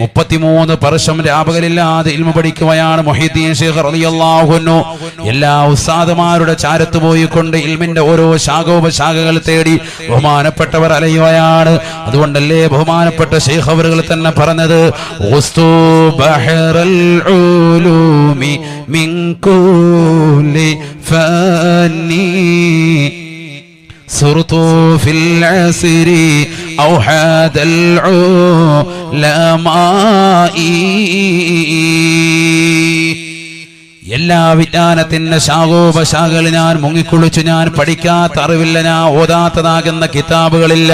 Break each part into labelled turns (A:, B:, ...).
A: മുപ്പത്തിമൂന്ന് വർഷം രാപകലില്ലാതെ ഇൽമ പഠിക്കുകയാണ് മൊഹീദ്ദീൻ ഷേഖ് റളിയല്ലാഹുന്നു എല്ലാ ഉസ്താദുമാരുടെ ചാരത്ത് പോയിക്കൊണ്ട് ഇൽമിന്റെ ഓരോ ശാഖോപശാഖകൾ തേടി ബഹുമാനപ്പെട്ടവർ അലയുകയാണ് അതുകൊണ്ടല്ലേ ബഹുമാനപ്പെട്ട ഷേഖ് അവറുകൾ തന്നെ പറഞ്ഞത് ഉസ്തു ബഹറൽ ഉലൂമി മിൻ കുല്ലി ഫന്നി صرت في العسر أوحاد എല്ലാ വിജ്ഞാനത്തിന്റെ ശാഖോപശാഖകൾ ഞാൻ മുങ്ങിക്കുളിച്ചു ഞാൻ പഠിക്കാത്ത അറിവില്ല ഞാൻ ഓതാത്തതാകുന്ന കിതാബുകളില്ല.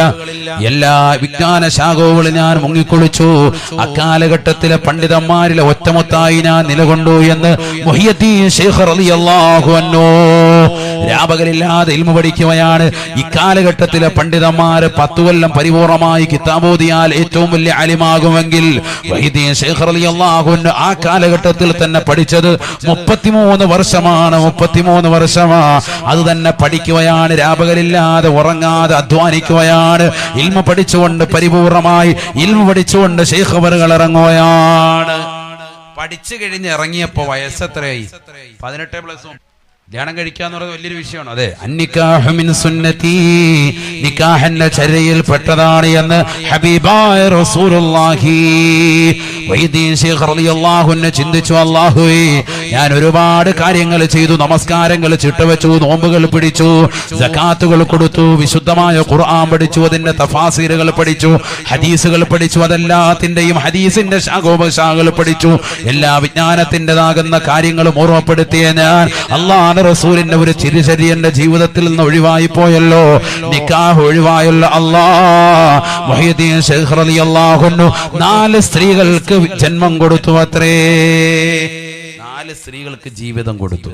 A: എല്ലാ വിജ്ഞാന ശാഖോകളും ഞാൻ മുങ്ങിക്കുളിച്ചു. അക്കാലഘട്ടത്തിലെ പണ്ഡിതന്മാരിലെ ഒറ്റമൊത്തായി ഞാൻ നിലകൊണ്ടു എന്ന് മുഹിയത്തി ശേഖർ അലിയല്ലാഹു അന്നോ രാപകലില്ലാതെ ഇൽമു പഠിക്കുകയാണ്. ഇക്കാലഘട്ടത്തിലെ പണ്ഡിതന്മാര് പത്തു കൊല്ലം പരിപൂർണമായി കിതാബോദിയാൽ ഏറ്റവും വലിയ അലിമാകുമെങ്കിൽ ആ കാലഘട്ടത്തിൽ തന്നെ പഠിച്ചത് മുപ്പത്തിമൂന്ന് വർഷമാണ് മുപ്പത്തിമൂന്ന് വർഷമാ. അത് തന്നെ പഠിക്കുകയാണ് രാപകലില്ലാതെ ഉറങ്ങാതെ അധ്വാനിക്കുകയാണ്. ഇൽമ പഠിച്ചുകൊണ്ട് പരിപൂർണമായി ഇൽമ പഠിച്ചുകൊണ്ട് ശേഖവറുകൾ ഇറങ്ങുകയാണ്. പഠിച്ചു കഴിഞ്ഞ് ഇറങ്ങിയപ്പോ വയസ്സെത്രയായി? പതിനെട്ട് പ്ലസ് ധ്യാനം എന്ന് പറയുന്നത് വലിയൊരു വിഷയമാണ്. അതെ അന്നിക്കാഹമിൻ സുന്നത്തി നിക്കാഹന്റെ ചര്യയിൽ പെട്ടതാണ് എന്ന് ഹബീബായ റസൂലുള്ളാഹി ചിന്തിച്ചു അല്ലാഹുവേ ഞാൻ ഒരുപാട് കാര്യങ്ങൾ ചെയ്തു നമസ്കാരങ്ങൾ ചിട്ടവെച്ചു നോമ്പുകൾ പിടിച്ചു ജക്കാത്തുകൾ കൊടുത്തു വിശുദ്ധമായ ഖുർആൻ പഠിച്ചു അതിന്റെ തഫാസീറുകൾ പഠിച്ചു ഹദീസുകൾ പഠിച്ചു അതെല്ലാത്തിന്റെയും ഹദീസിന്റെ ശാഖോപശാഖകൾ പഠിച്ചു എല്ലാ വിജ്ഞാനത്തിന്റെതാകുന്ന കാര്യങ്ങളും ഓർമ്മപ്പെടുത്തിയ ഞാൻ അള്ളാഹ് റസൂലിന്റെ ഒരു ചിരിശരി എന്റെ ജീവിതത്തിൽ നിന്ന് ഒഴിവായി പോയല്ലോ. നിക്കാഹ് ഒഴിവായല്ലോ. റളിയല്ലാഹു അൻഹു നാല് സ്ത്രീകൾക്ക് ജന്മം കൊടുത്തു അത്രേ. നാല് സ്ത്രീകൾക്ക് ജീവിതം കൊടുത്തു.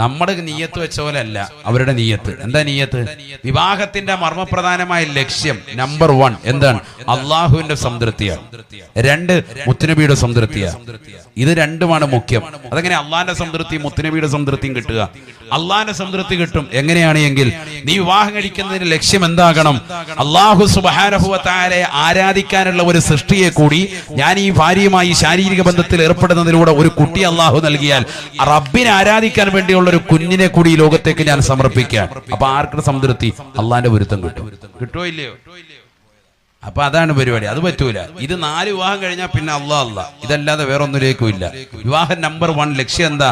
A: നമ്മുടെ നീയത്ത് വെച്ച പോലെ അല്ല അവരുടെ നീയത്ത്. എന്താ നീയത്ത്? വിവാഹത്തിന്റെ മർമ്മപ്രധാനമായ ലക്ഷ്യം നമ്പർ വൺ എന്താണ്? അള്ളാഹുവിന്റെ സംതൃപ്തിയാണ്. രണ്ട് മുത്തുനബിയുടെ സംതൃപ്തിയാണ്. ഇത് രണ്ടുമാണ് മുഖ്യം. അതെങ്ങനെ? അള്ളാഹിന്റെ സംതൃപ്തി മുത്തുനബിയുടെ സംതൃപ്തിയും കിട്ടുക. അള്ളാഹിന്റെ സംതൃപ്തി കിട്ടും. എങ്ങനെയാണ് എങ്കിൽ നീ വിവാഹം കഴിക്കുന്നതിന് ലക്ഷ്യം എന്താകണം? അള്ളാഹു സുബാനഹുവത്താരെ ആരാധിക്കാനുള്ള ഒരു സൃഷ്ടിയെ കൂടി ഞാൻ ഈ ഭാര്യയുമായി ശാരീരിക ബന്ധത്തിൽ ഏർപ്പെടുന്നതിലൂടെ ഒരു കുട്ടി അള്ളാഹു നൽകിയാൽ റബ്ബിനെ ആരാധിക്കാൻ വേണ്ടിയുള്ള ഒരു കുഞ്ഞിനെ കൂടി ഈ ലോകത്തേക്ക് ഞാൻ സമർപ്പിക്കാൻ അപ്പൊ ആർക്കും സംതൃപ്തി അള്ളാന്റെ പൊരുത്തം കിട്ടും. കിട്ടുമോ ഇല്ലയോ? അപ്പൊ അതാണ് പരിപാടി. അത് പറ്റൂല. ഇത് നാല് വിവാഹം കഴിഞ്ഞാൽ പിന്നെ അള്ളാ അല്ല ഇതല്ലാതെ വേറൊന്നിലേക്കും ഇല്ല. വിവാഹം നമ്പർ വൺ ലക്ഷ്യം എന്താ?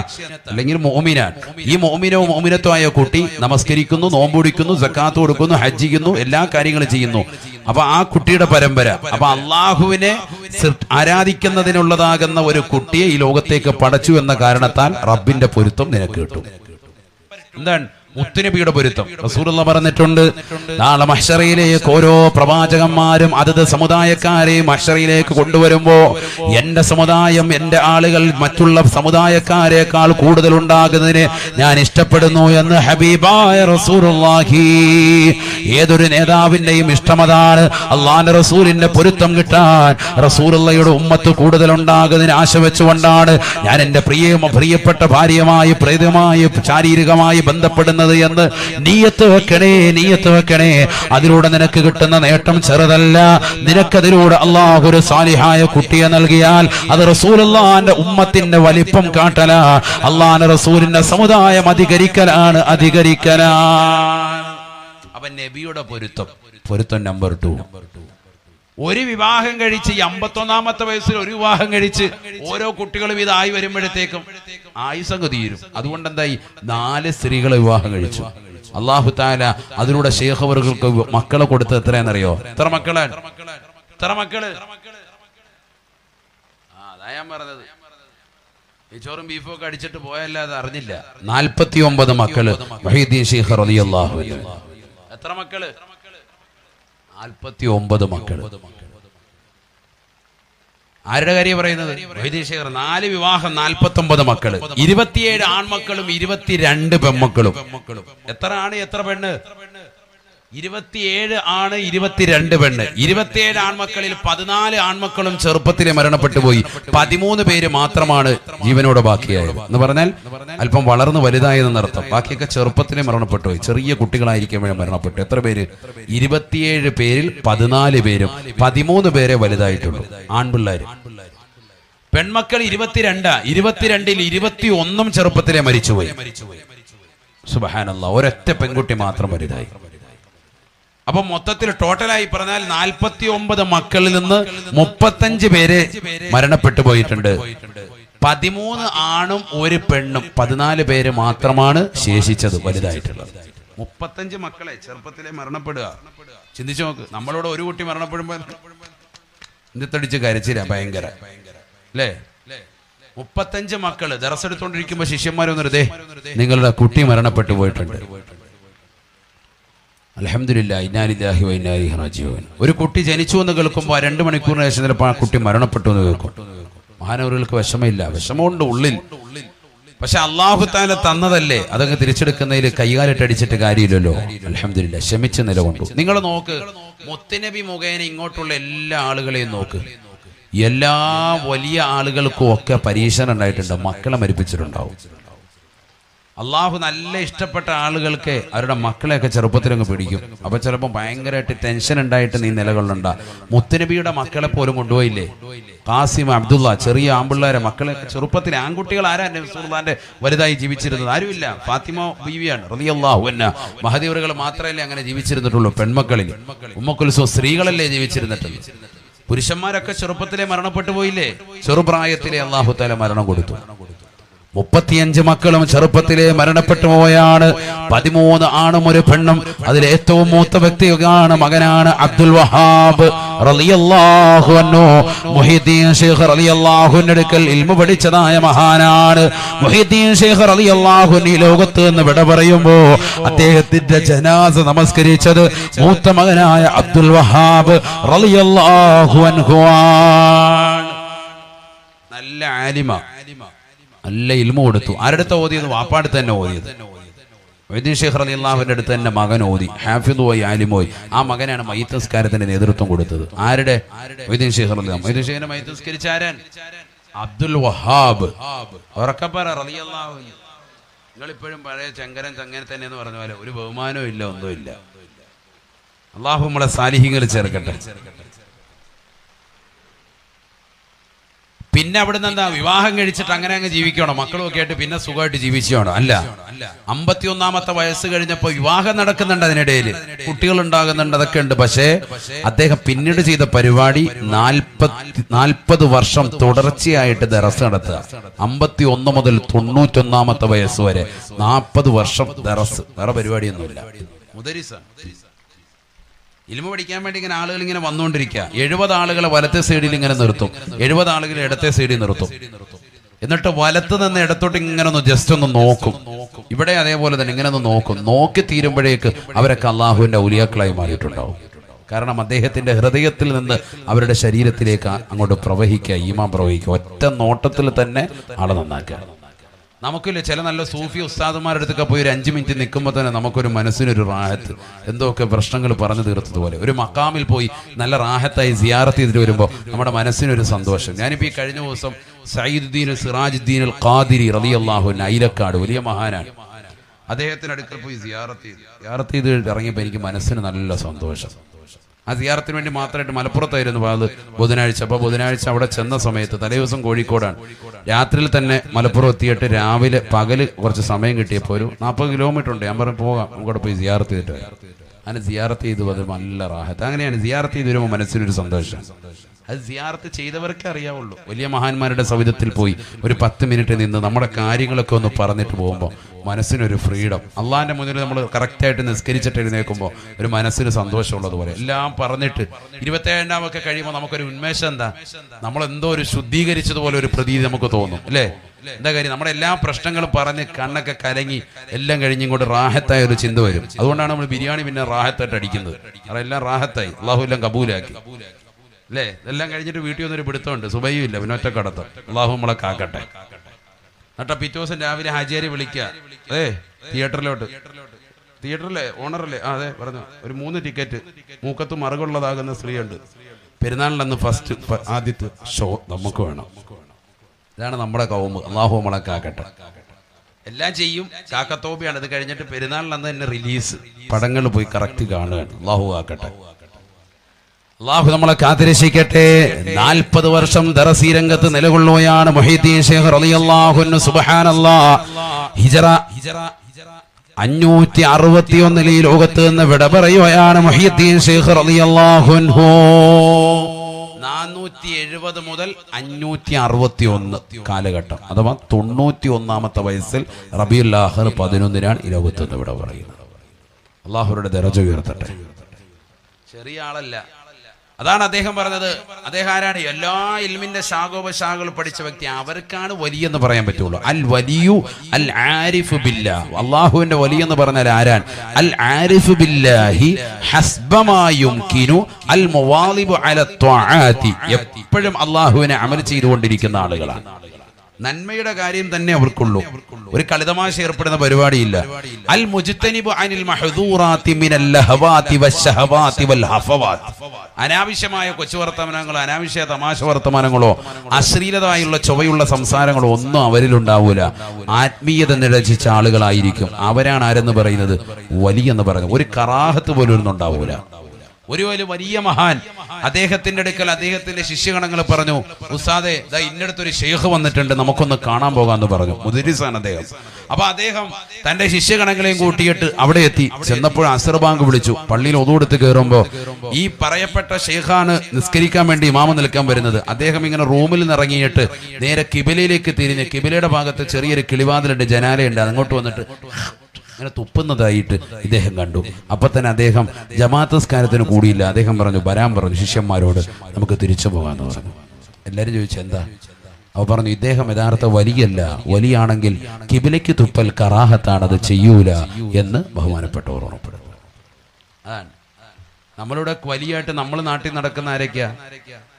A: അല്ലെങ്കിൽ മോമിനാണ് ഈ മോമിനോ മോമിനത്തോ ആയ കുട്ടി നമസ്കരിക്കുന്നു നോമ്പുടിക്കുന്നു സക്കാത്ത് കൊടുക്കുന്നു ഹജ്ജിക്കുന്നു എല്ലാ കാര്യങ്ങളും ചെയ്യുന്നു. അപ്പൊ ആ കുട്ടിയുടെ പരമ്പര. അപ്പൊ അള്ളാഹുവിനെ ആരാധിക്കുന്നതിനുള്ളതാകുന്ന ഒരു കുട്ടിയെ ഈ ലോകത്തേക്ക് പടച്ചു എന്ന കാരണത്താൽ റബ്ബിന്റെ പൊരുത്തം നിനക്ക് കിട്ടും. എന്താണ്? മുത്തുനബിയുടെ പൊരുത്തം. റസൂലുള്ള പറഞ്ഞിട്ടുണ്ട് നാളെ മഹ്ശറിയിലേക്ക് ഓരോ പ്രവാചകന്മാരും അതത് സമുദായക്കാരെ മഹ്ശറിയിലേക്ക് കൊണ്ടുവരുമ്പോ എന്റെ സമുദായം എന്റെ ആളുകൾ മറ്റുള്ള സമുദായക്കാരെക്കാൾ കൂടുതൽ ഉണ്ടാകുന്നതിന് ഞാൻ ഇഷ്ടപ്പെടുന്നു എന്ന് ഹബീബായ റസൂലുള്ളാഹി. ഏതൊരു നേതാവിന്റെയും ഇഷ്ടമതാണ്. അള്ളാന്റെ റസൂലിന്റെ പൊരുത്തം കിട്ടാൻ റസൂലുള്ളയുടെ ഉമ്മത്ത് കൂടുതൽ ഉണ്ടാകുന്നതിന് ആശ വെച്ചുകൊണ്ടാണ് ഞാൻ എന്റെ പ്രിയ പ്രിയപ്പെട്ട ഭാര്യയുമായി പ്രേതമായി ശാരീരികമായി ബന്ധപ്പെടുന്നത്. എന്ന് നീയത്ത് വെക്കണേ നീയത്ത് വെക്കണേ. അതിലൂടെ നിനക്ക് കിട്ടുന്ന നേട്ടം ചെറുതല്ല. നിനക്കതിലൂടെ അള്ളാഹു ഒരു സാലിഹായ കുട്ടിയെ നൽകിയാൽ അത് റസൂലല്ലാന്റെ ഉമ്മത്തിന്റെ വലിപ്പം കാട്ടല. അള്ളാന്റെ റസൂലിന്റെ സമുദായം അധികരിക്കലാണ് അധികരിക്കലാണ്. അവൻ നബിയുടെ പൊരുത്തം. പൊരുത്തം നമ്പർ ടു നമ്പർ ടു. ഒരു വിവാഹം കഴിച്ച് ഈ അമ്പത്തൊന്നാമത്തെ വയസ്സിൽ ഒരു വിവാഹം കഴിച്ച് ഓരോ കുട്ടികളും ഇതായി വരുമ്പോഴത്തേക്കും ആയുസങ്ങ് തീരും. അതുകൊണ്ട് എന്തായി നാല് സ്ത്രീകളെ വിവാഹം കഴിച്ചു. അള്ളാഹു താല അതിലൂടെ ശേഖവറുകൾക്ക് മക്കളെ കൊടുത്തത് എത്രയാണെന്നറിയോ? എത്ര മക്കളെ? എത്ര മക്കൾ? ആ, അതാ ഞാൻ പറഞ്ഞത്. ഈ ചോറും ബീഫും ഒക്കെ അടിച്ചിട്ട് പോയല്ലാതെ അറിഞ്ഞില്ല. നാൽപ്പത്തി ഒമ്പത് മക്കൾ. എത്ര മക്കൾ? നാൽപ്പത്തി ഒമ്പത് മക്കൾ ആരുടെ കാര്യം പറയുന്നത്? വൈദേശികർ. നാല് വിവാഹം നാൽപ്പത്തി ഒമ്പത് മക്കൾ. ഇരുപത്തിയേഴ് ആൺമക്കളും ഇരുപത്തിരണ്ട് പെൺമക്കളും. എത്ര ആണ്? എത്ര പെണ്ണ്? ഇരുപത്തിയേഴ് ആണ് ഇരുപത്തിരണ്ട് പെണ്ണ്. ഇരുപത്തിയേഴ് ആൺമക്കളിൽ പതിനാല് ആൺമക്കളും ചെറുപ്പത്തിലെ മരണപ്പെട്ടു പോയി. പതിമൂന്ന് പേര് മാത്രമാണ് ജീവനോടെ ബാക്കിയായത്. എന്ന് പറഞ്ഞാൽ അല്പം വളർന്നു വലുതായതെന്നർത്ഥം ബാക്കിയൊക്കെ ചെറുപ്പത്തിലെ മരണപ്പെട്ടു പോയി. ചെറിയ കുട്ടികളായിരിക്കുമ്പോഴേ മരണപ്പെട്ടു. എത്ര പേര്? ഇരുപത്തിയേഴ് പേരിൽ പതിനാല് പേരും പതിമൂന്ന് പേരെ വലുതായിട്ടുള്ളൂ ആൺപിള്ളേര്. പെൺമക്കൾ ഇരുപത്തിരണ്ട്. ഇരുപത്തിരണ്ടിൽ ഇരുപത്തി ഒന്നും ചെറുപ്പത്തിലെ മരിച്ചുപോയി. സുബഹാനല്ല. ഒരൊറ്റ പെൺകുട്ടി മാത്രം വലുതായി. അപ്പൊ മൊത്തത്തിൽ ടോട്ടലായി പറഞ്ഞാൽ നാൽപ്പത്തി ഒമ്പത് മക്കളിൽ നിന്ന് മുപ്പത്തഞ്ച് പേര് മരണപ്പെട്ടു പോയിട്ടുണ്ട്. പതിമൂന്ന് ആണും ഒരു പെണ്ണും പതിനാല് പേര് മാത്രമാണ് ശേഷിച്ചത് വലുതായിട്ടുള്ളത്. മുപ്പത്തഞ്ച് മക്കളെ ചെറുപ്പത്തിലെ മരണപ്പെടുക. ചിന്തിച്ചു നോക്ക് നമ്മളോട് ഒരു കുട്ടി മരണപ്പെടുമ്പോ ഇന്നത്തടിച്ച് കരച്ചില്ല ഭയങ്കര. അല്ലേ? മുപ്പത്തഞ്ച് മക്കൾ ദറസെടുത്തോണ്ടിരിക്കുമ്പോ ശിഷ്യന്മാരൊന്നരുതേ നിങ്ങളുടെ കുട്ടി മരണപ്പെട്ടു പോയിട്ടുണ്ട്. അലഹമില്ല ഒരു കുട്ടി ജനിച്ചു എന്ന് കേൾക്കുമ്പോൾ രണ്ട് മണിക്കൂറിന് ശേഷം ചിലപ്പോൾ ആ കുട്ടി മരണപ്പെട്ടു എന്ന് കേൾക്കും. മഹാനവറുകൾക്ക് വിഷമമില്ല. വിഷമമുണ്ട് ഉള്ളിൽ. പക്ഷെ അള്ളാഹുത്താല തന്നതല്ലേ? അതങ്ങ് തിരിച്ചെടുക്കുന്നതിൽ കൈകാലിട്ട് അടിച്ചിട്ട് കാര്യമില്ലല്ലോ. അലഹമില്ല ക്ഷമിച്ച് നിലകൊണ്ടു. നിങ്ങൾ നോക്ക്. മുത്തനബി മുഖേന ഇങ്ങോട്ടുള്ള എല്ലാ ആളുകളെയും നോക്ക്. എല്ലാ വലിയ ആളുകൾക്കും ഒക്കെ പരീക്ഷണം ഉണ്ടായിട്ടുണ്ട്. മക്കളെ മരിപ്പിച്ചിട്ടുണ്ടാവും. അള്ളാഹു നല്ല ഇഷ്ടപ്പെട്ട ആളുകൾക്ക് അവരുടെ മക്കളെയൊക്കെ ചെറുപ്പത്തിലങ്ങ് പിടിക്കും. അപ്പൊ ചിലപ്പോൾ ഭയങ്കരമായിട്ട് ടെൻഷൻ ഉണ്ടായിട്ട് നീ നിലകൊള്ളണ്ട. മുത്തുനബിയുടെ മക്കളെ പോലും കൊണ്ടുപോയില്ലേ? കാസിം അബ്ദുള്ള ചെറിയ ആമ്പിള്ളേരെ മക്കളെ ചെറുപ്പത്തിൽ ആൺകുട്ടികൾ ആരാ വലുതായി ജീവിച്ചിരുന്നത്? ആരുമില്ല. ഫാത്തിമ ബീവിയാണ് റതിയല്ലാഹു അൻഹ. മഹദീവറുകൾ മാത്രമല്ലേ അങ്ങനെ ജീവിച്ചിരുന്നിട്ടുള്ളൂ പെൺമക്കളിൽ. ഉമ്മക്കുൽസോ സ്ത്രീകളല്ലേ ജീവിച്ചിരുന്നിട്ടുള്ളൂ. പുരുഷന്മാരൊക്കെ ചെറുപ്പത്തിലെ മരണപ്പെട്ടു പോയില്ലേ? ചെറുപ്രായത്തിലെ അള്ളാഹു മരണം കൊടുത്തു. മുപ്പത്തിയഞ്ച് മക്കളും ചെറുപ്പത്തിലെ മരണപ്പെട്ടു പോയാണ്. പതിമൂന്ന് ആണും ഒരു പെണ്ണും. അതിൽ ഏറ്റവും മൂത്ത വ്യക്തിയാണ് മകനാണ് അബ്ദുൽ വഹാബ് അടുക്കൽ ഇൽമു പഠിച്ചതായ മഹാനാണ്. മുഹിദ്ദീൻ ഷെയ്ഖ് റളിയല്ലാഹു ഈ ലോകത്ത് നിന്ന് വിട പറയുമ്പോ അദ്ദേഹത്തിന്റെ ജനാസ നമസ്കരിച്ചത് മൂത്ത മകനായ അബ്ദുൽ വഹാബ് റളിയല്ലാഹു അൻഹു നല്ല ആലിമ. നല്ല ഇൽമ കൊടുത്തു. ആരുടെ ഓതിയത്? വാപ്പാടുത്ത് തന്നെ ഓതിയത്. വൈദ്യ ഷെയ്ഖ് അലി അള്ളാഹുവിന്റെ അടുത്ത് തന്നെ മകൻ ഓതി. ഹാഫിദ് പോയി ആലിമോയി ആ മകനാണ് മൈത്തസ്കാരത്തിന്റെ നേതൃത്വം കൊടുത്തത്. ആരുടെ? വൈദ്യ ഷെയ്ഖ് അലി വൈദ്യ മൈത്തസ്കരിച്ച ആരാൻ അബ്ദുൽ വഹാബ്. ഉറക്കപ്പറ റലി നിങ്ങളിപ്പോഴും പഴയ ചങ്കരൻ ചങ്ങനെ തന്നെ എന്ന് പറഞ്ഞ പോലെ ഒരു ബഹുമാനവും ഇല്ല ഒന്നും ഇല്ല അള്ളാഹു നമ്മളെ സാലിഹികൾ ചേർക്കട്ടെ. പിന്നെ അവിടെ നിന്ന് എന്താ വിവാഹം കഴിച്ചിട്ട് അങ്ങനെ അങ്ങ് ജീവിക്കണോ മക്കളൊക്കെ ആയിട്ട് പിന്നെ സുഖമായിട്ട് ജീവിച്ചോണോ അല്ല. അമ്പത്തിയൊന്നാമത്തെ വയസ്സ് കഴിഞ്ഞപ്പോൾ വിവാഹം നടക്കുന്നുണ്ട് അതിനിടയിൽ കുട്ടികൾ ഉണ്ടാകുന്നുണ്ട് അതൊക്കെ ഉണ്ട്. പക്ഷേ അദ്ദേഹം പിന്നീട് ചെയ്ത പരിപാടി നാൽപ്പത്തി നാൽപ്പത് വർഷം തുടർച്ചയായിട്ട് ദറസ് നടത്തുക. അമ്പത്തി ഒന്ന് മുതൽ തൊണ്ണൂറ്റൊന്നാമത്തെ വയസ്സ് വരെ നാൽപ്പത് വർഷം ദറസ് വേറെ പരിപാടിയൊന്നുമില്ല. മുദരിസാണ് ഇൽമ പഠിക്കാൻ വേണ്ടി ഇങ്ങനെ ആളുകൾ ഇങ്ങനെ വന്നുകൊണ്ടിരിക്കുക. എഴുപത് ആളുകളെ വലത്തെ സൈഡിൽ ഇങ്ങനെ നിർത്തും. എഴുപത് ആളുകളെ ഇടത്തെ സൈഡിൽ നിർത്തും. എന്നിട്ട് വലത്ത് നിന്ന് ഇടത്തോട്ട് ഇങ്ങനെ ഒന്ന് ജസ്റ്റ് ഒന്ന് നോക്കും. ഇവിടെ അതേപോലെ തന്നെ ഇങ്ങനെ ഒന്ന് നോക്കും. നോക്കി തീരുമ്പോഴേക്ക് അവരൊക്കെ അള്ളാഹുവിന്റെ ഔലിയാക്കളായി മാറിയിട്ടുണ്ടാവും. കാരണം അദ്ദേഹത്തിന്റെ ഹൃദയത്തിൽ നിന്ന് അവരുടെ ശരീരത്തിലേക്ക് അങ്ങോട്ട് പ്രവഹിക്കുക ഈമാം പ്രവഹിക്കുക ഒറ്റ നോട്ടത്തിൽ തന്നെ ആളെ നന്നാക്കുക. നമുക്കില്ല ചില നല്ല സൂഫി ഉസ്താദുമാരുടെ അടുത്തൊക്കെ പോയി ഒരു അഞ്ച് മിനിറ്റ് നിൽക്കുമ്പോൾ തന്നെ നമുക്കൊരു മനസ്സിനൊരു റാഹത്ത്. എന്തൊക്കെ പ്രശ്നങ്ങൾ പറഞ്ഞു തീർത്തതുപോലെ. ഒരു മക്കാമിൽ പോയി നല്ല റാഹത്തായി സിയാറത്ത് ചെയ്തിട്ട് വരുമ്പോൾ നമ്മുടെ മനസ്സിനൊരു സന്തോഷം. ഞാനിപ്പോൾ ഈ കഴിഞ്ഞ ദിവസം സയ്യിദ്ദീൻ സിറാജുദ്ദീൻ അൽ ഖാദിരി റലി അള്ളാഹു ഐലക്കാട് വലിയ മഹാനാണ്. അദ്ദേഹത്തിന് അടുക്കൽ പോയി സിയാറത്ത് ചെയ്തു. സിയാറത്ത് ചെയ്ത് ഇറങ്ങിയപ്പോൾ എനിക്ക് മനസ്സിന് നല്ല സന്തോഷം. സിയാറത്തിന് വേണ്ടി മാത്രമായിട്ട് മലപ്പുറത്തായിരുന്നു അത് ബുധനാഴ്ച. അപ്പോൾ ബുധനാഴ്ച അവിടെ ചെന്ന സമയത്ത് തലേദിവസം കോഴിക്കോടാണ്. രാത്രിയിൽ തന്നെ മലപ്പുറം എത്തിയിട്ട് രാവിലെ പകൽ കുറച്ച് സമയം കിട്ടിയപ്പോൾ ഒരു നാൽപ്പത് കിലോമീറ്റർ ഉണ്ട്. ഞാൻ പറഞ്ഞു പോകാം നമുക്കവിടെ പോയി സിയാറത്ത് ചെയ്തിട്ട് അങ്ങനെ സിയാറത്ത് ചെയ്ത്. അത് നല്ല റാഹത്ത്. അങ്ങനെയാണ് സിയാറത്ത് ചെയ്ത് വരുമ്പോൾ മനസ്സിനൊരു സന്തോഷം. അത് സിയാർത്ത് ചെയ്തവർക്കേ അറിയാവുള്ളൂ. വലിയ മഹാന്മാരുടെ സവിധത്തിൽ പോയി ഒരു പത്ത് മിനിറ്റ് നിന്ന് നമ്മുടെ കാര്യങ്ങളൊക്കെ ഒന്ന് പറഞ്ഞിട്ട് പോകുമ്പോൾ മനസ്സിനൊരു ഫ്രീഡം. അള്ളാഹിന്റെ മുന്നിൽ നമ്മൾ കറക്റ്റായിട്ട് നിസ്കരിച്ചിട്ട് എഴുന്നേൽക്കുമ്പോൾ ഒരു മനസ്സിന് സന്തോഷമുള്ളതുപോലെ. എല്ലാം പറഞ്ഞിട്ട് ഇരുപത്തേഴാമൊക്കെ കഴിയുമ്പോൾ നമുക്കൊരു ഉന്മേഷം എന്താ? നമ്മൾ എന്തോ ഒരു ശുദ്ധീകരിച്ചതുപോലെ ഒരു പ്രതീതി നമുക്ക് തോന്നും അല്ലേ? എന്താ കാര്യം? നമ്മുടെ എല്ലാ പ്രശ്നങ്ങളും പറഞ്ഞ് കണ്ണൊക്കെ കലങ്ങി എല്ലാം കഴിഞ്ഞും കൊണ്ട് റാഹത്തായ ഒരു ചിന്ത വരും. അതുകൊണ്ടാണ് നമ്മൾ ബിരിയാണി പിന്നെ റാഹത്തായിട്ട് അടിക്കുന്നത്. അതെല്ലാം റാഹത്തായി. അള്ളാഹു എല്ലാം കബൂലാക്കി. അല്ലേ ഇതെല്ലാം കഴിഞ്ഞിട്ട് വീട്ടിൽ വന്നൊരു പിടുത്തമുണ്ട്. സുബൈയും ഇല്ല പിന്നെ ഒറ്റ കടത്തം അള്ളാഹു നമ്മളെ കാക്കട്ടെ. എന്നിട്ട് പിറ്റേ ദിവസം രാവിലെ ഹാജിയാരി വിളിക്കുക. ഏ തിയേറ്ററിലോട്ട്. തിയേറ്ററിലെ ഓണറല്ലേ? ആ അതെ പറഞ്ഞു. ഒരു മൂന്ന് ടിക്കറ്റ്. മൂക്കത്ത് മറുകുള്ളതാകുന്ന സ്ത്രീയുണ്ട്. പെരുന്നാളിലന്ന് ഫസ്റ്റ് ആദ്യത്തെ ഷോ നമുക്ക് വേണം. ഇതാണ് നമ്മുടെ കൗമ്. അള്ളാഹു നമ്മളെ കാക്കട്ടെ. എല്ലാം ചെയ്യും. കാക്കത്തോബിയാണ് ഇത് കഴിഞ്ഞിട്ട് പെരുന്നാളിലന്ന് തന്നെ റിലീസ് പടങ്ങൾ പോയി കറക്റ്റ് കാണുകയാണ്. അള്ളാഹു ആക്കട്ടെ അള്ളാഹു നമ്മളെ കാത്തിരക്ഷിക്കട്ടെ. നാൽപ്പത് വർഷം ദറസി രംഗത്ത് നിലകൊള്ളുകയാണ് മൊഹീദ്ദീൻ ഷേഖ് റളിയല്ലാഹു സുബ്ഹാനല്ലാ. ഹിജറ അഞ്ഞൂറ്റി അറുപത്തിയൊന്നിൽ ഈ ലോകത്ത് നിന്ന് വിട പറയുകയാണ് മൊഹീദ്ദീൻ ഷേഖ് റളിയല്ലാഹു അൻഹു. നാനൂറ്റി എഴുപത് മുതൽ അഞ്ഞൂറ്റി അറുപത്തി ഒന്ന് കാലഘട്ടം. അഥവാ തൊണ്ണൂറ്റി ഒന്നാമത്തെ വയസ്സിൽ റബിയുൽ പതിനൊന്നിനാണ് ഈ ലോകത്ത് നിന്ന് വിട പറയുന്നത്. അള്ളാഹുരുടെ ദരജ ഉയർത്തട്ടെ. ചെറിയ ആളല്ല. അതാണ് അദ്ദേഹം പറഞ്ഞത്. അദ്ദേഹം ആരാണ്? എല്ലാ ഇൽമിന്റെ ശാഖോപശാഖകൾ പഠിച്ച വ്യക്തി. അവർക്കാണ് വലിയെന്ന് പറയാൻ പറ്റുള്ളൂ. അൽ വലിയു അൽ ആരിഫു ബില്ലാ അള്ളാഹുവിന്റെ വലിയെന്ന് പറഞ്ഞാൽ ആരാൻ അൽ ആരിഫ് ബില്ലാഹി ഹസ്ബമായുംകിനു അൽ മുവാലിബു അല എപ്പോഴും അള്ളാഹുവിനെ അമൽ ചെയ്തുകൊണ്ടിരിക്കുന്ന ആളുകളാണ്. നന്മയുടെ കാര്യം തന്നെ അവർക്കുള്ളൂ. ഒരു കളിതമാശ ഏർപ്പെടുന്ന പരിപാടിയില്ല. അൽ അനിൽ മിനൽ ലഹവാതി വൽ അനാവശ്യമായ കൊച്ചു വർത്തമാനങ്ങളോ അനാവശ്യ തമാശ വർത്തമാനങ്ങളോ അശ്ലീലതായുള്ള ചൊവ്വയുള്ള സംസാരങ്ങളോ ഒന്നും അവരിൽ ഉണ്ടാവൂല ആത്മീയത നിരചിച്ച ആളുകളായിരിക്കും. അവരാണ് ആരെന്ന് പറയുന്നത്? വലിയെന്ന് പറയുന്നത്. ഒരു കറാഹത്ത് പോലും ഒന്നും ഉണ്ടാവൂല ഒരു വലിയ മഹാൻ. അദ്ദേഹത്തിന്റെ അടുക്കൽ അദ്ദേഹത്തിന്റെ ശിഷ്യഗണങ്ങൾ പറഞ്ഞു ഉസ്താദെ ദാ ഇന്നടത്തൊരു ഷെയ്ഖ് വന്നിട്ടുണ്ട് നമുക്കൊന്ന് കാണാൻ പോകാന്ന് പറഞ്ഞു. മുദിരിസാണ് അദ്ദേഹം. അപ്പൊ അദ്ദേഹം തന്റെ ശിഷ്യഗണങ്ങളെയും കൂട്ടിയിട്ട് അവിടെ എത്തി. ചെന്നപ്പോൾ അസർ ബാങ്ക് വിളിച്ചു. പള്ളിയിൽ ഒതുകൊടുത്ത് കയറുമ്പോ ഈ പറയപ്പെട്ട ഷെയ്ഖാണ് നിസ്കരിക്കാൻ വേണ്ടി ഇമാമ നിൽക്കാൻ വരുന്നത്. അദ്ദേഹം ഇങ്ങനെ റൂമിൽ നിന്ന് ഇറങ്ങിയിട്ട് നേരെ കിബിലയിലേക്ക് തിരിഞ്ഞ് കിബിലയുടെ ഭാഗത്ത് ചെറിയൊരു കിളിവാതിലുണ്ട് ജനാലയുണ്ട് അങ്ങോട്ട് വന്നിട്ട് അങ്ങനെ തുപ്പുന്നതായിട്ട് ഇദ്ദേഹം കണ്ടു. അപ്പൊ തന്നെ അദ്ദേഹം ജമാഅത്ത് സ്കാരത്തിന് കൂടിയില്ല. അദ്ദേഹം പറഞ്ഞു വരാൻ പറഞ്ഞു ശിഷ്യന്മാരോട് നമുക്ക് തിരിച്ചു പോകാന്ന് പറഞ്ഞു. എല്ലാരും ചോദിച്ചു എന്താ? അവ പറഞ്ഞു ഇദ്ദേഹം യഥാർത്ഥ വലിയല്ല. വലിയാണെങ്കിൽ കിബിലയ്ക്ക് തുപ്പൽ കറാഹത്താണ് അത് ചെയ്യൂല എന്ന് ബഹുമാനപ്പെട്ടവർ ഉറപ്പെടുന്നു. അതാണ്. നമ്മളിവിടെ വലിയായിട്ട് നമ്മൾ നാട്ടിൽ നടക്കുന്ന ആരൊക്കെയാ?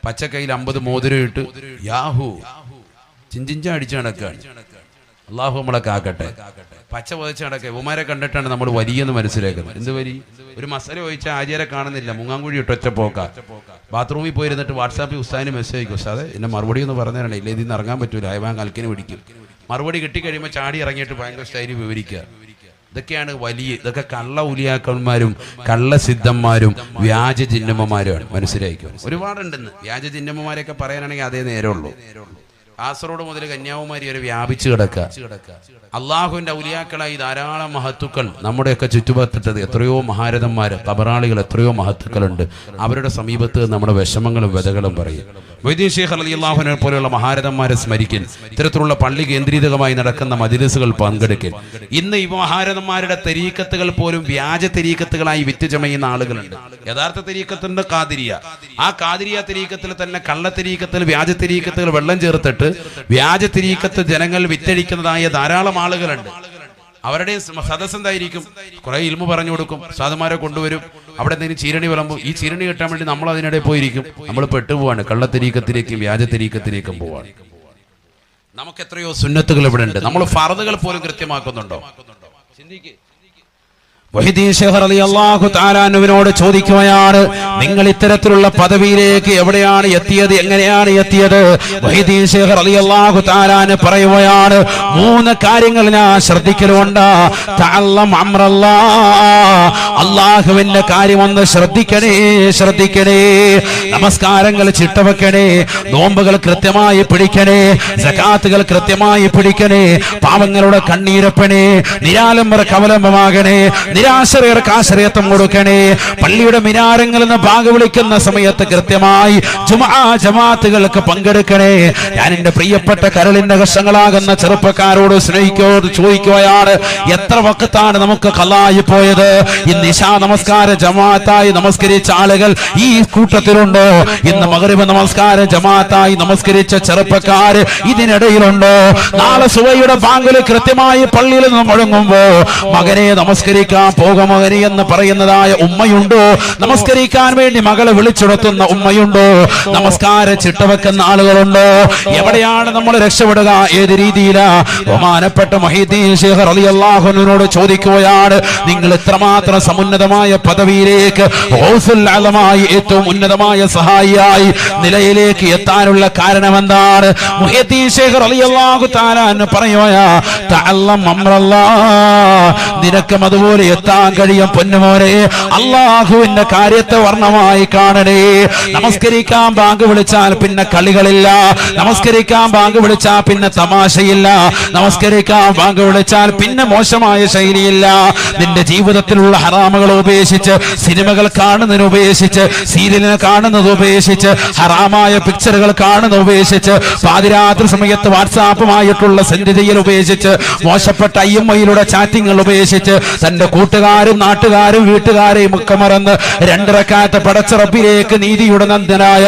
A: പച്ചക്കൈയിൽ അമ്പത് മോതിരം ഇട്ട് യാഹു ചിഞ്ചിഞ്ച അടിച്ചു നടക്കുകയാണ് അള്ളാഹു നമ്മളെ കാക്കട്ടെ. പച്ച പുതച്ച് നടക്കുക കണ്ടിട്ടാണ് നമ്മൾ വരിയെന്ന് മനസ്സിലാക്കുന്നത്. എന്ത് വരി? ഒരു മസാല ഒഴിച്ച ആചാരെ കാണുന്നില്ല. മുങ്ങാങ്കുഴി ഇട്ടൊച്ച പോക്ക. ബാത്റൂമിൽ പോയിരുന്നിട്ട് വാട്സാപ്പിൽ ഉസ്താദിന് മെസ്സേജ് അയക്കും. ഉസ്താദെ എന്നെ മറുപടി ഒന്ന് പറഞ്ഞു തരണേ ഇല്ല ഇതിന്ന് ഇറങ്ങാൻ പറ്റൂല. അയവാൻ കൽക്കിന് പിടിക്കും. മറുപടി കിട്ടിക്കഴിയുമ്പോൾ ചാടി ഇറങ്ങിയിട്ട് ഭയങ്കര സ്റ്റൈലി വിവരിക്കുക. ഇതൊക്കെയാണ് വലിയ ഇതൊക്കെ കള്ള ഉലിയാക്കന്മാരും കള്ള സിദ്ധന്മാരും വ്യാജ ചിഹ്നമ്മമാരുമാണ് മനസ്സിലായിക്കോ? ഒരുപാടുണ്ടെന്ന്. വ്യാജ ചിഹ്നമ്മമാരെയൊക്കെ പറയാനാണെങ്കിൽ അതേ നേരമുള്ളൂ. കാസർഗോഡ് മുതൽ കന്യാകുമാരി വരെ വ്യാപിച്ചു കിടക്കുക. അള്ളാഹുവിന്റെ ഔലിയാക്കളായി ധാരാളം മഹത്തുക്കൾ നമ്മുടെയൊക്കെ ചുറ്റുപറ്റിട്ടത് എത്രയോ മഹാരഥന്മാര് തബറാളികൾ എത്രയോ മഹത്തുക്കളുണ്ട്. അവരുടെ സമീപത്ത് നമ്മുടെ വിഷമങ്ങളും വ്യതകളും പറയും. വൈദ്യ ഷേഖ് അലി അള്ളാഹുനെ പോലെയുള്ള മഹാരഥന്മാരെ സ്മരിക്കൽ ഇത്തരത്തിലുള്ള പള്ളി കേന്ദ്രീകൃതമായി നടക്കുന്ന മജിലിസുകൾ പങ്കെടുക്കൽ. ഇന്ന് ഈ മഹാരഥന്മാരുടെ തെരീക്കത്തുകൾ പോലും വ്യാജ തെരീക്കത്തുകളായി വിറ്റ് ചമയുന്ന ആളുകളുണ്ട്. യഥാർത്ഥ തെരീക്കത്തിന്റെ കാതിരിയ. ആ കാതിരിയ തെരീക്കത്തിൽ തന്നെ കള്ള തെരീക്കത്തിൽ വ്യാജ തെരീക്കത്തുകൾ വെള്ളം ചേർത്തിട്ട് വ്യാജ തെരീക്കത്ത് ജനങ്ങൾ വിറ്റഴിക്കുന്നതായ ധാരാളം ആളുകളുണ്ട്. അവരുടെ സദസ് എന്തായിരിക്കും? കുറെ ഇൽമു പറഞ്ഞു കൊടുക്കും. സാധുമാരെ കൊണ്ടുവരും. അവിടെ എന്തെങ്കിലും ചീരണി വിളമ്പും. ഈ ചീരണി കിട്ടാൻ വേണ്ടി നമ്മൾ അതിനിടെ പോയിരിക്കും. നമ്മൾ പെട്ടുപോവാണ്. കള്ളത്തിരീക്കത്തിലേക്കും വ്യാജത്തിരീക്കത്തിലേക്കും പോവാണ്. നമുക്ക് എത്രയോ സുന്നത്തുകൾ ഇവിടെ ഉണ്ട് നമ്മൾ ഫറദുകൾ പോലും കൃത്യമാക്കുന്നുണ്ടോ? ചിന്തിക്ക്. വഹീദീൻ ഷെഹർ അലി താലാനുവിനോട് ചോദിക്കുകയാണ് നിങ്ങൾ ഇത്തരത്തിലുള്ള പദവിയിലേക്ക് എവിടെയാണ് എത്തിയത്? എങ്ങനെയാണ് എത്തിയത്? ഷെഹർ അലി അള്ളാഹു താലാന് പറയുകയാണ് മൂന്ന് കാര്യങ്ങൾ ഞാൻ ശ്രദ്ധിക്കലുണ്ട്. അള്ളാഹുവിന്റെ കാര്യം ഒന്ന് ശ്രദ്ധിക്കണേ ശ്രദ്ധിക്കണേ. നമസ്കാരങ്ങൾ ചിട്ടവെക്കണേ നോമ്പുകൾ കൃത്യമായി പിടിക്കണേ സകാത്തുകൾ കൃത്യമായി പിടിക്കണേ പാവങ്ങളുടെ കണ്ണീരപ്പണേ നിരാലംബർക്ക് അവലംബമാകണേ നിരാശ്രയർക്ക് ആശ്രയത്വം കൊടുക്കണേ. പള്ളിയുടെ മിനാരങ്ങളിൽ നിന്ന് ഭാഗ വിളിക്കുന്ന സമയത്ത് കൃത്യമായി ജുമാ ജമാത്തുകൾക്ക് പങ്കെടുക്കണേ. ഞാൻ എന്റെ പ്രിയപ്പെട്ട കരളിന്റെ കഷങ്ങളാകുന്ന ചെറുപ്പക്കാരോട് സ്നേഹിക്കോ ചോദിക്കുകയാണ് എത്ര വക്കത്താണ് നമുക്ക് കലായി പോയത്? ഇന്ന് ഇശാ നമസ്കാര ജമാഅത്തായി നമസ്കരിച്ച ആളുകൾ ഈ കൂട്ടത്തിലുണ്ടോ? ഇന്ന് മകരവ് നമസ്കാര ജമാഅത്തായി നമസ്കരിച്ച ചെറുപ്പക്കാര് ഇതിനിടയിലുണ്ടോ? നാളെ സുവയുടെ ബാങ്കിൽ കൃത്യമായി പള്ളിയിൽ നിന്ന് മുഴങ്ങുമ്പോ മകനെ നമസ്കരിക്കാൻ പോകുമകനി എന്ന് പറയുന്നതായ ഉമ്മയുണ്ടോ? നമസ്കരിക്കാൻ വേണ്ടി മകളെ വിളിച്ചുണർത്തുന്ന ഉമ്മയുണ്ടോ? നമസ്കാര ചിട്ടവെക്കുന്ന ആളുകളുണ്ടോ? എവിടെയാണ് നമ്മൾ രക്ഷപ്പെടുക? ഏത് രീതിയിലാ? ബഹുമാനപ്പെട്ട മൊഹീദ്ദീൻ ശേഖർ അലി അള്ളാഹുനോട് ചോദിക്കുകയാണ്. നിങ്ങൾ ഇത്രമാത്രം സമുന്നതമായ പദവിയിലേക്ക് ആലമായി ഏറ്റവും ഉന്നതമായ സഹായിയായി നിലയിലേക്ക് എത്താനുള്ള കാരണം എന്താണ് മുഹീദ്ദീൻ ശേഖർ അലി അള്ളാഹു താലാന്ന് പറയുകയാ നിനക്കും അതുപോലെ എത്താൻ കഴിയും പൊന്നുമോനെ. അള്ളാഹുവിന്റെ കാര്യത്തെ വർണമായി കാണണേ. നമസ്കരിക്കാൻ ബാങ്ക് വിളിച്ചാൽ പിന്നെ കളികളില്ല. നമസ്കരിക്കാൻ ബാങ്ക് വിളിച്ചാൽ പിന്നെ തമാശയില്ല. നമസ്കരിക്കാൻ ബാങ്ക് വിളിച്ചാൽ പിന്നെ മോശമായ ശൈലിയില്ല. നിന്റെ ജീവിതത്തിലുള്ള ഹറാമുകൾ ഉപേക്ഷിച്ച് സിനിമകൾ കാണുന്നതിന് ഉപേക്ഷിച്ച് സീരിയലിനെ കാണുന്നത് ഉപേക്ഷിച്ച് ഹറാമായ പിക്ചറുകൾ കാണുന്നത് ഉപേക്ഷിച്ച് പാതിരാത്രി സമയത്ത് വാട്സാപ്പുമായിട്ടുള്ള സെൻഡ് ഉപേക്ഷിച്ച് മോശപ്പെട്ട ഐ എം ഐയിലൂടെ ചാറ്റിങ്ങൾ ഉപേക്ഷിച്ച് തന്റെ കൂട്ടുകാരും നാട്ടുകാരും വീട്ടുകാരെയും ഒക്കെ മറന്ന് രണ്ടിറക്കാത്ത പടച്ചിറപ്പിലേക്ക് നീതിയുടെ നന്ദനായ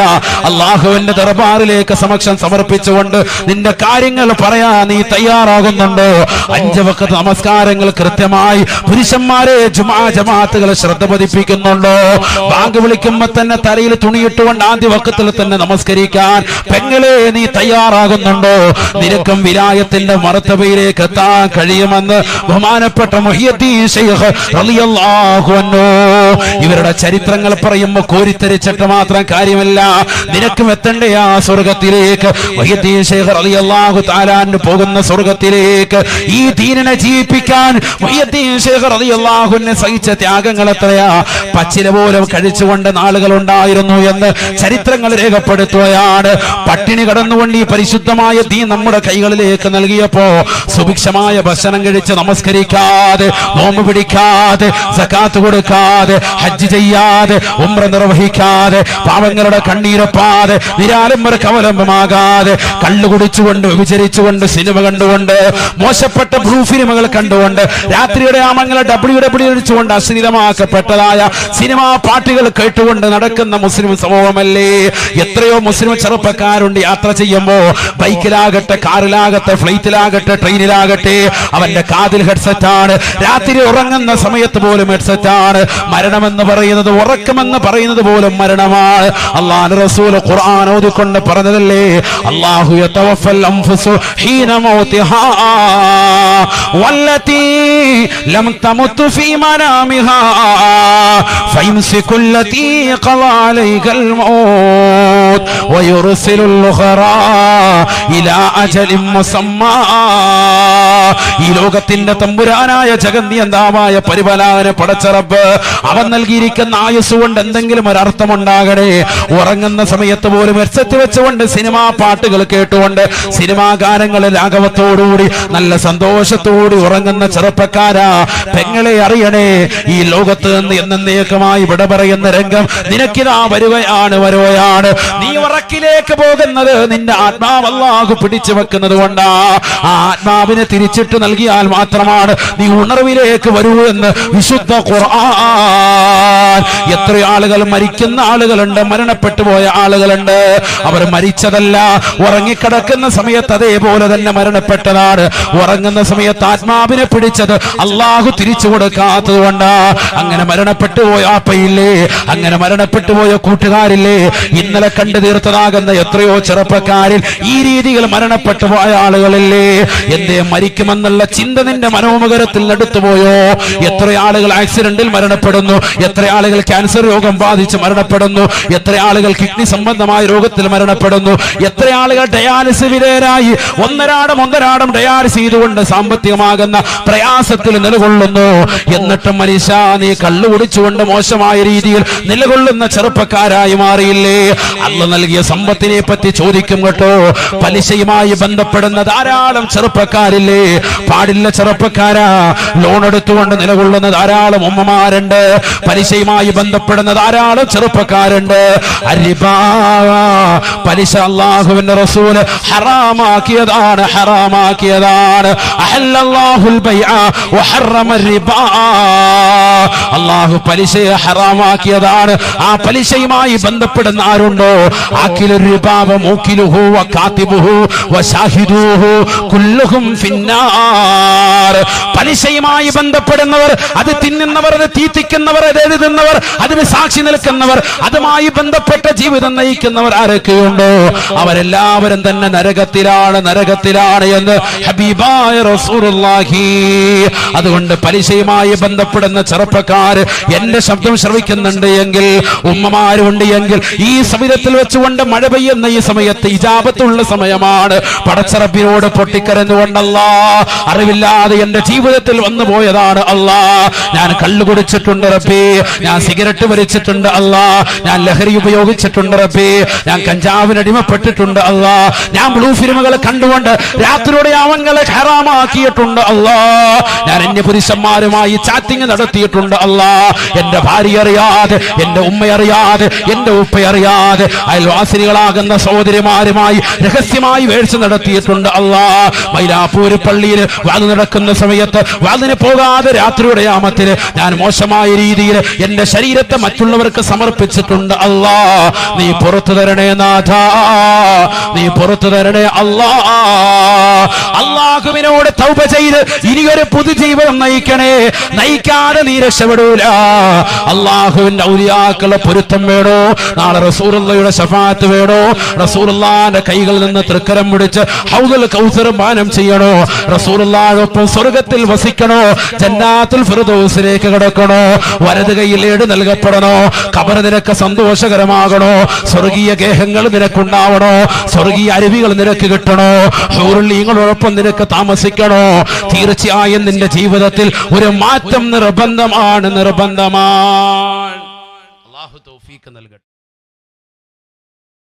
A: അള്ളാഹുവിന്റെ ദർബാറിലേക്ക് സമക്ഷം സമർപ്പിച്ചുകൊണ്ട് നിന്റെ കാര്യങ്ങൾ പറയാൻ നീ തയ്യാറാകുന്നുണ്ടോ? അഞ്ച് വക്കത്ത് നമസ്കാരങ്ങൾ കൃത്യമായി പുരുഷന്മാരെ ജുമാ ജമാഅത്തുകൾ ശ്രദ്ധ പതിപ്പിക്കുന്നുണ്ടോ? ബാങ്ക് വിളിക്കുമ്പോ തന്നെ തലയിൽ തുണിയിട്ടുകൊണ്ട് ആദ്യ വക്കത്തിൽ തന്നെ നമസ്കരിക്കാൻ പെങ്ങളെ നീ തയ്യാറാകുന്നുണ്ടോ? നിനക്കും വിലായത്തിന്റെ മറുത്തവയിലേക്ക് എത്താൻ കഴിയുമെന്ന് ബഹുമാനപ്പെട്ട മുഹിയദ്ദീൻ ശൈഖ് ഇവരുടെ ചരിത്രങ്ങൾ പറയുമ്പോൾ കോരിത്തരിച്ചിട്ട് മാത്രം കാര്യമല്ല. നിനക്കും എത്തണ്ടേ ആ സ്വർഗത്തിലേക്ക് പോകുന്ന സ്വർഗത്തിലേക്ക്. ഈ ദീനിനെ ജീവിപ്പിക്കാൻ സഹിച്ച ത്യാഗങ്ങൾ എത്രയാ? പച്ചില പോലും കഴിച്ചുകൊണ്ട് നാളുകൾ ഉണ്ടായിരുന്നു എന്ന് ചരിത്രങ്ങൾ രേഖപ്പെടുത്തുകയാണ്. പട്ടിണി കടന്നുകൊണ്ട് ഈ പരിശുദ്ധമായ ദീൻ നമ്മുടെ കൈകളിലേക്ക് നൽകിയപ്പോ സുഭിക്ഷമായ ഭക്ഷണം കഴിച്ച് നമസ്കരിക്കാതെ നോമ്പ് പിടിക്കാതെ സക്കാത്ത് കൊടുക്കാതെ ഹജ്ജ് ചെയ്യാതെ ഉമ്ര നിർവഹിക്കാതെ പാവങ്ങളുടെ കണ്ണീരപ്പാതെ നിരാലംബർക്ക് കവലംബമാകാതെ കള്ളു കുടിച്ചുകൊണ്ട് വിചരിച്ചുകൊണ്ട് സിനിമ കണ്ടുകൊണ്ട് മോശപ്പെട്ട ബ്ലൂ ഫിലിമുകൾ കണ്ടുകൊണ്ട് രാത്രിയുടെ ആമങ്ങളെ ഡബ്ല്യു ഡബ്ല്യു അടിച്ചുകൊണ്ട് അശ്ലീലമാക്കപ്പെട്ടതായ സിനിമാ പാട്ടുകൾ കേട്ടുകൊണ്ട് നടക്കുന്ന മുസ്ലിം സമൂഹമല്ലേ? എത്രയോ മുസ്ലിം ചെറുപ്പക്കാരുണ്ട് യാത്ര ചെയ്യുമ്പോ ബൈക്കിലാകട്ടെ കാറിലാകട്ടെ ഫ്ലൈറ്റിലാകട്ടെ ട്രെയിനിലാകട്ടെ അവന്റെ കാതിൽ ഹെഡ്സെറ്റാണ്. രാത്രി ഉറങ്ങുന്ന ഉറങ്ങുന്ന സമയത്ത് പോലും ഹെഡ്സെറ്റാണ് മരണമെന്ന് പറയുന്നത് ഉറക്കമെന്ന് പറയുന്നത് പോലും മരണമാണ്. അള്ളാഹ് റസൂൽ ഖുർആൻ ഓതിക്കൊണ്ട് പറഞ്ഞതല്ലേ? അല്ലാഹു യതവഫൽ അൻഫുസു ഹീന മൗതിഹാ. വല്ലതി ലം തമുതു ഫീ മനാമിഹാ. ഫയംസികുല്ലതി ഖളാ മൗത് ويرسل الأخرى إلى أجل مسمى ഈ ലോകത്തിന്റെ തമ്പുരാനായ ജഗന്യന്താവായ പരിപാലന പടച്ചറബ് അവൻ നൽകിയിരിക്കുന്ന ആയുസ് കൊണ്ട് എന്തെങ്കിലും ഒരു അർത്ഥമുണ്ടാകണേ ഉറങ്ങുന്ന സമയത്ത് പോലും ഹെഡ്സെറ്റ് വെച്ചുകൊണ്ട് സിനിമാ പാട്ടുകൾ കേട്ടുകൊണ്ട് സിനിമാ ഗാനങ്ങൾ ലാഘവത്തോടുകൂടി നല്ല സന്തോഷത്തോടി ഉറങ്ങുന്ന ചെറുപ്പക്കാരാ പെങ്ങളെ അറിയണേ ഈ ലോകത്ത് നിന്ന് എന്നേക്കമായി വിട പറയുന്ന രംഗം നിനക്കിതാ വരുകയാണ് വരുകയാണ് നീ ഉറക്കിലേക്ക് പോകുന്നത് നിന്റെ ആത്മാവല്ലാഹു പിടിച്ചു വെക്കുന്നത് കൊണ്ടാ. ആ ആത്മാവിനെ തിരിച്ചിട്ട് നൽകിയാൽ മാത്രമാണ് നീ ഉണർവിലേക്ക് വരൂ എന്ന് വിശുദ്ധ ഖുർആൻ. എത്ര ആളുകൾ മരിക്കുന്ന ആളുകളുണ്ട് മരണപ്പെട്ടു പോയ ആളുകളുണ്ട്. അവർ മരിച്ചതല്ല ഉറങ്ങിക്കിടക്കുന്ന സമയത്ത് അതേപോലെ തന്നെ മരണപ്പെട്ടതാണ്. ഉറങ്ങുന്ന സമയത്ത് ആത്മാവിനെ പിടിച്ചത് അള്ളാഹു തിരിച്ചു കൊടുക്കാത്തത് കൊണ്ടാ. അങ്ങനെ മരണപ്പെട്ടു പോയ ആപ്പയില്ലേ അങ്ങനെ മരണപ്പെട്ടു പോയ കൂട്ടുകാരില്ലേ ഇന്നലെ കണ്ടു തീർത്തതാകുന്ന എത്രയോ ചെറുപ്പക്കാരിൽ ഈ രീതിയിൽ മരണപ്പെട്ടു പോയ ആളുകളില്ലേ? എന്തേ മരിക്കുമെന്നുള്ള ചിന്ത നിന്റെ മനോമുഖരത്തിൽ എടുത്തുപോയോ എത്ര ആളുകൾ ആക്സിഡന്റിൽ മരണപ്പെടുന്നു? എത്ര ആളുകൾ ക്യാൻസർ രോഗം ബാധിച്ച് മരണപ്പെടുന്നു? എത്ര ആളുകൾ കിഡ്നി സംബന്ധമായ രോഗത്തിൽ മരണപ്പെടുന്നു? എത്ര ആളുകൾ ഡയാലിസ് വിധേയരായി? ഒന്നരാടം ഒന്നരാടം ഡയാലിസ് ചെയ്തുകൊണ്ട് സാമ്പത്തികമാകുന്ന പ്രയാസത്തിൽ നിലകൊള്ളുന്നു. എന്നിട്ടും മനുഷ്യ നീ കള്ളു കുടിച്ചുകൊണ്ട് മോശമായ രീതിയിൽ നിലകൊള്ളുന്ന ചെറുപ്പക്കാരായി മാറിയില്ലേ? അല്ല നൽകിയ സമ്പത്തിനെ പറ്റി ചോദിക്കും കേട്ടോ. പലിശയുമായി ബന്ധപ്പെടുന്ന ധാരാളം ചെറുപ്പക്കാരില്ലേ? പാടില്ല ചെറുപ്പക്കാരാ. ലോൺ എടുത്തുകൊണ്ട് നിലകൊള്ളുന്ന ധാരാളം ഉമ്മമാരുണ്ട്. പലിശയുമായി ബന്ധപ്പെടുന്ന ധാരാളം ചെറുപ്പക്കാരുണ്ട്. പലിശ അള്ളാഹുവിന്റെ റസൂൽ ഹറാമാക്കിയതാണ് ഹറാമാക്കിയതാണ്. അള്ളാഹു പലിശയെ ഹറാമാക്കിയതാണ്. ആ പലിശയുമായി ബന്ധപ്പെടുന്ന ആരുണ്ടോ? ആക്കിലു റിബാവ മൂക്കിലുഹു വകാതിബുഹു വശാഹിദുഹു കുല്ലുഹും ഫിന്നാർ. പലിശ പലിശയുമായി ബന്ധപ്പെടുന്നവർ അത് തിന്നുന്നവർ അത് തീറ്റിക്കുന്നവർ അത് എഴുതുന്നവർ അതിന് സാക്ഷി നിൽക്കുന്നവർ അതുമായി ബന്ധപ്പെട്ട ജീവിതം നയിക്കുന്നവർ ആരൊക്കെയുണ്ടോ? അവരെല്ലാവരും തന്നെ നരകത്തിലാണ് നരകത്തിലാണ് എന്ന് ഹബീബായ റസൂലുള്ളാഹി. അതുകൊണ്ട് പലിശയുമായി ബന്ധപ്പെടുന്ന ചെറുപ്പക്കാർ എന്റെ ശബ്ദം ശ്രവിക്കുന്നുണ്ട് എങ്കിൽ ഉമ്മമാരുണ്ട് എങ്കിൽ ഈ സമയത്തിൽ വെച്ചുകൊണ്ട് മഴ പെയ്യുന്ന ഈ സമയത്ത് ഇജാപത്തുള്ള സമയമാണ്. പടച്ചറപ്പിനോട് പൊട്ടിക്കരഞ്ഞുകൊണ്ടല്ല അറിവില്ലാതെ എന്റെ ജീവിതത്തിൽ വന്നു പോയതാണ് അല്ലാ. ഞാൻ കള്ളു കുടിച്ചിട്ടുണ്ട് റബ്ബേ ഞാൻ സിഗരറ്റ് വലിച്ചിട്ടുണ്ട് അല്ലാ. ഞാൻ ലഹരി ഉപയോഗിച്ചിട്ടുണ്ട് റബ്ബേ ഞാൻ കഞ്ചാവിന് അടിമപ്പെട്ടിട്ടുണ്ട് അല്ലാ. ഞാൻ ബ്ലൂ ഫിലിമുകൾ കണ്ടുകൊണ്ട് രാത്രിയുടെ അവങ്ങളെ ഹറാമാക്കിയിട്ടുണ്ട് അല്ലാ. ഞാൻ എന്റെ പുരുഷന്മാരുമായി ചാറ്റിങ് നടത്തിയിട്ടുണ്ട് അല്ലാ. എന്റെ ഭാര്യ അറിയാതെ എന്റെ ഉമ്മ അറിയാതെ എന്റെ ഉപ്പ അറിയാതെ അയൽവാസിനികളാകുന്ന സഹോദരിമാരുമായി രഹസ്യമായി വേഴ്ച നടത്തിയിട്ടുണ്ട് അള്ളാ. മൈലാപ്പൂര് പള്ളിയിൽ വാത് നടക്കുന്ന സമയത്ത് വാതിന് പോകാതെ രാത്രിയുടെ ആമത്തിൽ ഞാൻ മോശമായ രീതിയിൽ എന്റെ ശരീരത്തെ മറ്റുള്ളവർക്ക് സമർപ്പിച്ചിട്ടുണ്ട് അല്ലാ നീ പുറത്തു തരണേ നാഥ. നീ പുറത്തു തരണേ അല്ലാ അള്ളാഹുവിനോട് തൗപ ചെയ്ത് ഇനിയൊരു പുതുജീവിതം നയിക്കണേ. നയിക്കാതെ നീ രക്ഷപ്പെടൂല. അള്ളാഹുവിന്റെ ഔലിയാക്കളെ പൊരുത്തം വേണോ? നാളെ റസൂറുള്ളയുടെ ശഫാത്ത് വേണോ? റസൂറുള്ളാന്റെ കൈകളിൽ നിന്ന് തൃക്കരം പിടിച്ച് ഹൗദൽ കൗസർ പാനം ചെയ്യണോ? റസൂറുള്ളാടൊപ്പം സ്വർഗത്തിൽ വസിക്കണോ? ജന്നാത്തുൽ ഫിർദൗസിലേക്ക് കിടക്കണോ? വലത് കൈയിൽ നൽകപ്പെടണോ? കബർ നിനക്ക് സന്തോഷകരമാകണോ? സ്വർഗീയ ഗേഹങ്ങൾ നിനക്കുണ്ടാവണോ? സ്വർഗീയ അരുവികൾ നിനക്ക് കിട്ടണോ? ഹൂറുള്ളീങ്ങളോടൊപ്പം നിനക്ക് താമസിക്കണോ? തീർച്ചയായും നിന്റെ ജീവിതത്തിൽ ഒരു മാറ്റം നിർബന്ധമാണ് നിർബന്ധമാണ്. അള്ളാഹു നൽകട്ടെ.